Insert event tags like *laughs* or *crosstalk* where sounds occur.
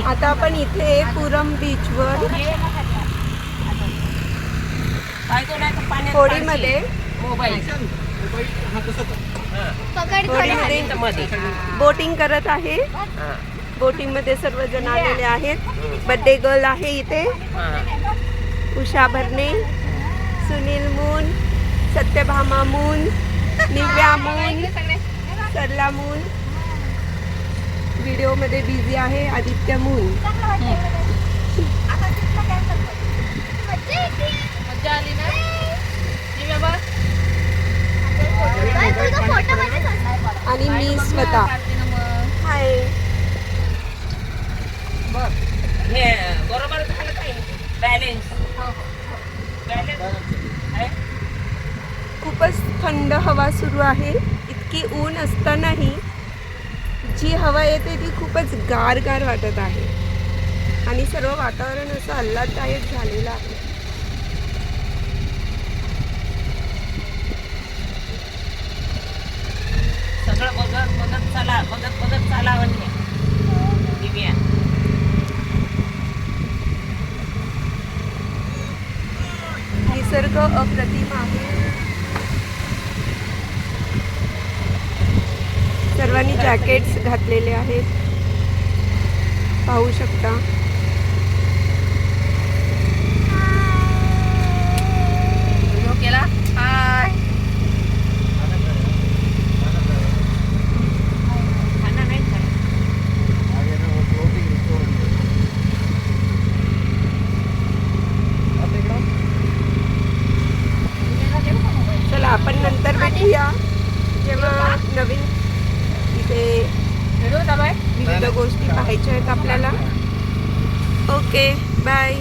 आता आपण इथे पुरम बीचवर होडीमध्ये मोबाईल. होडीमध्ये मध्ये. बोटिंग करत आहे. बोटिंगमध्ये सर्वजण आलेले आहेत. बड्डे गर्ल आहे इथे. उषा भरणे सुनील मून सत्यभामा मून *laughs* निव्या मून सरला मून. व्हिडिओमध्ये बिझी आहे आदित्य मून. आली ना. आणि मी स्वतः. हाय. हे बरोबर झालं काय बॅलेन्स बॅलेन्स खूपच थंड हवा सुरू आहे. इतकी ऊन असतानाही जी हवा येते ती खूपच गार गार वाटत आहे. आणि सर्व वातावरण असं आल्हाददायक झालेलं आहे. सगळं बघत बघत चला बघत बघत चाला म्हणजे. दिव्या. निसर्ग अप्रतिम आहे. जॅकेट्स घातलेले आहेत. पाहू शकता. आपण नंतर भेटूया. जेव्हा? नवीन व्हिडिओ दाबाय विविध गोष्टी पाहायच्या आहेत आपल्याला ओके बाय